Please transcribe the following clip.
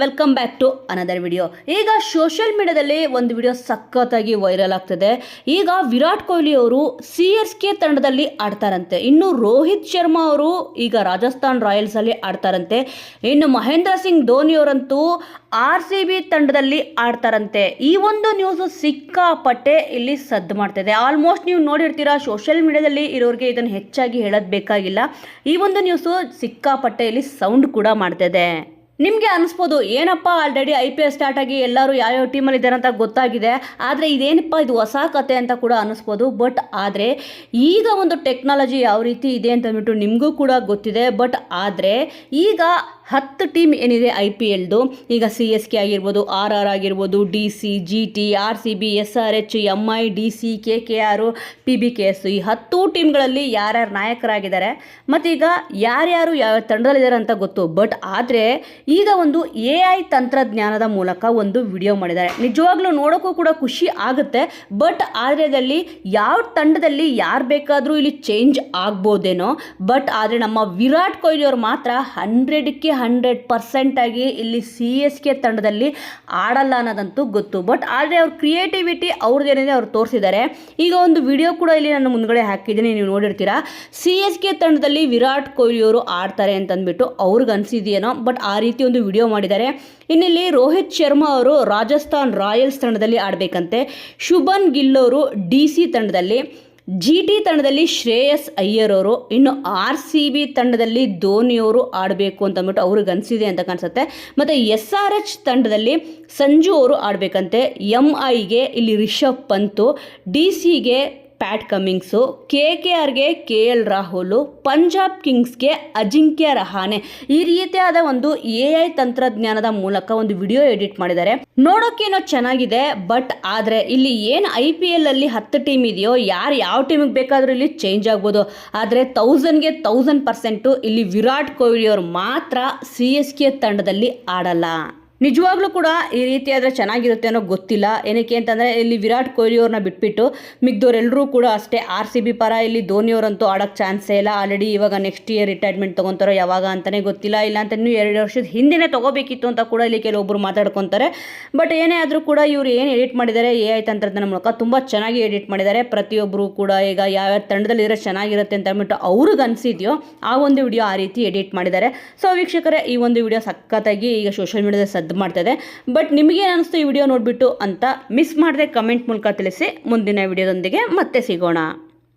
Welcome back to another video ಈಗ social ಮೀಡಿಯಾದಲ್ಲಿ ಒಂದು ವಿಡಿಯೋ ಸಖತ್ತಾಗಿ ವೈರಲ್ ಆಗ್ತದೆ. ಈಗ ವಿರಾಟ್ ಕೊಹ್ಲಿ ಅವರು ಸಿ ಎಸ್ ಕೆ ತಂಡದಲ್ಲಿ ಆಡ್ತಾರಂತೆ. ಇನ್ನು ರೋಹಿತ್ ಶರ್ಮಾ ಅವರು ಈಗ ರಾಜಸ್ಥಾನ್ ರಾಯಲ್ಸ್ ಅಲ್ಲಿ ಆಡ್ತಾರಂತೆ. ಇನ್ನು ಮಹೇಂದ್ರ ಸಿಂಗ್ ಧೋನಿ ಅವರಂತೂ ಆರ್ ಸಿ ಬಿ ತಂಡದಲ್ಲಿ ಆಡ್ತಾರಂತೆ. ಈ ಒಂದು ನ್ಯೂಸ್ ಸಿಕ್ಕಾಪಟ್ಟೆ ಇಲ್ಲಿ ಸದ್ದು ಮಾಡ್ತಿದೆ. ಆಲ್ಮೋಸ್ಟ್ ನೀವು ನೋಡಿರ್ತೀರಾ ಸೋಷಿಯಲ್ ಮೀಡಿಯಾದಲ್ಲಿ ಇರೋರಿಗೆ ಇದನ್ನು ಹೆಚ್ಚಾಗಿ ಹೇಳೋದು ಬೇಕಾಗಿಲ್ಲ. ಈ ಒಂದು ನ್ಯೂಸು ಸಿಕ್ಕಾಪಟ್ಟೆ ಇಲ್ಲಿ ಸೌಂಡ್ ಕೂಡ ಮಾಡ್ತಿದೆ. ನಿಮಗೆ ಅನಿಸ್ಬೋದು, ಏನಪ್ಪ already I P L start ಆಗಿ ಎಲ್ಲರೂ ಯಾವ್ಯಾವ ಟೀಮಲ್ಲಿ ಇದ್ದಾರೆ ಅಂತ ಗೊತ್ತಾಗಿದೆ, ಆದರೆ ಇದೇನಪ್ಪ ಇದು ಹೊಸ ಕತೆ ಅಂತ ಕೂಡ ಅನಿಸ್ಬೋದು ಬಟ್ ಆದರೆ ಈಗ ಒಂದು ಟೆಕ್ನಾಲಜಿ ಯಾವ ರೀತಿ ಇದೆ ಅಂತ ಅಂದ್ಬಿಟ್ಟು ನಿಮಗೂ ಕೂಡ ಗೊತ್ತಿದೆ ಬಟ್ ಆದರೆ ಈಗ ಹತ್ತು ಟೀಮ್ ಏನಿದೆ ಐ ಪಿ ಎಲ್ದು. ಈಗ ಸಿ ಎಸ್ ಕೆ ಆಗಿರ್ಬೋದು, ಆರ್ ಆರ್ ಆಗಿರ್ಬೋದು, D C, G T, R C B, S R H, M I, D C, K K R, P B K S ಈ ಹತ್ತು ಟೀಮ್ಗಳಲ್ಲಿ ಯಾರ್ಯಾರು ನಾಯಕರಾಗಿದ್ದಾರೆ. ಮತ್ತೀಗ ಯಾರ್ಯಾರು ಯಾವ ತಂಡದಲ್ಲಿದ್ದಾರೆ ಅಂತ ಗೊತ್ತು. ಬಟ್ ಆದರೆ ಈಗ ಒಂದು ಎ ಐ ತಂತ್ರಜ್ಞಾನದ ಮೂಲಕ ಒಂದು ವಿಡಿಯೋ ಮಾಡಿದ್ದಾರೆ. ನಿಜವಾಗ್ಲೂ ನೋಡೋಕ್ಕೂ ಕೂಡ ಖುಷಿ ಆಗುತ್ತೆ. ಬಟ್ ಆದರೆ ಅದರಲ್ಲಿ ಯಾವ ತಂಡದಲ್ಲಿ ಯಾರು ಬೇಕಾದರೂ ಇಲ್ಲಿ ಚೇಂಜ್ ಆಗ್ಬೋದೇನೋ. ಬಟ್ ಆದರೆ ನಮ್ಮ ವಿರಾಟ್ ಕೊಹ್ಲಿ ಅವರು ಮಾತ್ರ ಹಂಡ್ರೆಡ್ಗೆ ಹಂಡ್ರೆಡ್ ಪರ್ಸೆಂಟ್ ಆಗಿ ಇಲ್ಲಿ ಸಿ ಎಸ್ ಕೆ ತಂಡದಲ್ಲಿ ಆಡಲ್ಲ ಅನ್ನೋದಂತೂ ಗೊತ್ತು. ಬಟ್ ಆದರೆ ಅವ್ರ ಕ್ರಿಯೇಟಿವಿಟಿ ಅವ್ರದ್ದೇನಿದೆ ಅವ್ರು ತೋರಿಸಿದ್ದಾರೆ. ಈಗ ಒಂದು ವಿಡಿಯೋ ಕೂಡ ಇಲ್ಲಿ ನಾನು ಮುಂದ್ಗಡೆ ಹಾಕಿದ್ದೀನಿ, ನೀವು ನೋಡಿರ್ತೀರಾ. ಸಿ ಎಸ್ ಕೆ ತಂಡದಲ್ಲಿ ವಿರಾಟ್ ಕೊಹ್ಲಿ ಅವರು ಆಡ್ತಾರೆ ಅಂತಂದ್ಬಿಟ್ಟು ಅವ್ರಿಗೆ ಅನಿಸಿದೆಯೇನೋ ಬಟ್ ಆ ರೀತಿ ಒಂದು ವಿಡಿಯೋ ಮಾಡಿದ್ದಾರೆ. ಇನ್ನಿಲ್ಲಿ ರೋಹಿತ್ ಶರ್ಮಾ ಅವರು ರಾಜಸ್ಥಾನ್ ರಾಯಲ್ಸ್ ತಂಡದಲ್ಲಿ ಆಡಬೇಕಂತೆ. ಶುಭನ್ ಗಿಲ್ ಅವರು ಡಿ ಸಿ ತಂಡದಲ್ಲಿ. ಜಿ ಟಿ ತಂಡದಲ್ಲಿ ಶ್ರೇಯಸ್ ಅಯ್ಯರ್ ಅವರು ಇನ್ನು ಆರ್ ಸಿ ಬಿ ತಂಡದಲ್ಲಿ ಧೋನಿಯವರು ಆಡಬೇಕು ಅಂತ ಅಂದ್ಬಿಟ್ಟು ಅವ್ರಿಗೆ ಅನಿಸಿದೆ ಅಂತ ಕಾಣಿಸುತ್ತೆ. ಮತ್ತು ಎಸ್ ಆರ್ ಎಚ್ ತಂಡದಲ್ಲಿ ಸಂಜು ಅವರು ಆಡಬೇಕಂತೆ. ಎಂ ಐಗೆ ಇಲ್ಲಿ ರಿಷಬ್ ಪಂತು, ಡಿ ಸಿಗೆ ಪ್ಯಾಟ್ ಕಮಿಂಗ್ಸು, ಕೆ ಕೆ ಆರ್ಗೆ ಕೆ ಎಲ್ ರಾಹುಲು, ಪಂಜಾಬ್ ಕಿಂಗ್ಸ್ಗೆ ಅಜಿಂಕ್ಯ ರಹಾನೆ ಈ ರೀತಿಯಾದ ಒಂದು ಎ ಐ ತಂತ್ರಜ್ಞಾನದ ಮೂಲಕ ಒಂದು ವಿಡಿಯೋ ಎಡಿಟ್ ಮಾಡಿದ್ದಾರೆ. ನೋಡೋಕ್ಕೇನೋ ಚೆನ್ನಾಗಿದೆ, ಬಟ್ ಆದರೆ ಇಲ್ಲಿ ಏನು ಐ ಪಿ ಎಲ್ ಅಲ್ಲಿ ಹತ್ತು ಟೀಮ್ ಇದೆಯೋ, ಯಾರು ಯಾವ ಟೀಮಿಗೆ ಬೇಕಾದರೂ ಇಲ್ಲಿ ಚೇಂಜ್ ಆಗ್ಬೋದು. ಆದರೆ ತೌಸಂಡ್ಗೆ ತೌಸಂಡ್ ಪರ್ಸೆಂಟು ಇಲ್ಲಿ ವಿರಾಟ್ ಕೊಹ್ಲಿ ಅವರು ಮಾತ್ರ ಸಿ ಎಸ್ ಕೆ ತಂಡದಲ್ಲಿ ಆಡಲ್ಲ. ನಿಜವಾಗ್ಲೂ ಕೂಡ ಈ ರೀತಿ ಆದರೆ ಚೆನ್ನಾಗಿರುತ್ತೆ ಅನ್ನೋ ಗೊತ್ತಿಲ್ಲ. ಏನಕ್ಕೆ ಅಂತಂದರೆ ಇಲ್ಲಿ ವಿರಾಟ್ ಕೊಹ್ಲಿ ಅವ್ರನ್ನ ಬಿಟ್ಬಿಟ್ಟು ಮಿಗ್ದವ್ರೆಲ್ಲರೂ ಕೂಡ ಅಷ್ಟೇ ಆರ್ ಸಿ ಬಿ ಪರ ಇಲ್ಲಿ ಧೋನಿಯವರಂತೂ ಆಡೋಕ್ಕೆ ಚಾನ್ಸೇ ಇಲ್ಲ. ಆಲ್ರೆಡಿ ಇವಾಗ ನೆಕ್ಸ್ಟ್ ಇಯರ್ ರಿಟೈರ್ಮೆಂಟ್ ತೊಗೊತಾರೋ ಯಾವಾಗ ಅಂತಲೇ ಗೊತ್ತಿಲ್ಲ. ಇಲ್ಲ ಅಂತ ಇನ್ನೂ ಎರಡು ವರ್ಷದ ಹಿಂದೆನೇ ತೊಗೋಬೇಕಿತ್ತು ಅಂತ ಕೂಡ ಇಲ್ಲಿ ಕೆಲವೊಬ್ಬರು ಮಾತಾಡ್ಕೊತಾರೆ. ಬಟ್ ಏನೇ ಆದರೂ ಕೂಡ ಇವರು ಏನು ಎಡಿಟ್ ಮಾಡಿದ್ದಾರೆ ಎ ಐ ತಂತ್ರಜ್ಞಾನ ಮೂಲಕ ತುಂಬ ಚೆನ್ನಾಗಿ ಎಡಿಟ್ ಮಾಡಿದ್ದಾರೆ ಪ್ರತಿಯೊಬ್ಬರು ಕೂಡ ಈಗ ಯಾವ್ಯಾವ ತಂಡದಲ್ಲಿದ್ರೆ ಚೆನ್ನಾಗಿರುತ್ತೆ ಅಂತ ಅಂದ್ಬಿಟ್ಟು ಅವ್ರಿಗೆ ಅನಿಸಿದೆಯೋ ಆ ಒಂದು ವಿಡಿಯೋ ಆ ರೀತಿ ಎಡಿಟ್ ಮಾಡಿದ್ದಾರೆ ಸೊ ವೀಕ್ಷಕರೇ, ಈ ಒಂದು ವಿಡಿಯೋ ಸಖತ್ತಾಗಿ ಈಗ ಸೋಷಿಯಲ್ ಮೀಡಿಯಾದಲ್ಲಿ ಸದ್ದು ಮಾಡ್ತಾಯಿದೆ ಬಟ್ ನಿಮಗೆ ಅನಿಸ್ತು ಈ ವಿಡಿಯೋ ನೋಡಿಬಿಟ್ಟು ಅಂತ ಮಿಸ್ ಮಾಡದೆ ಕಮೆಂಟ್ ಮೂಲಕ ತಿಳಿಸಿ. ಮುಂದಿನ ವಿಡಿಯೋದೊಂದಿಗೆ ಮತ್ತೆ ಸಿಗೋಣ.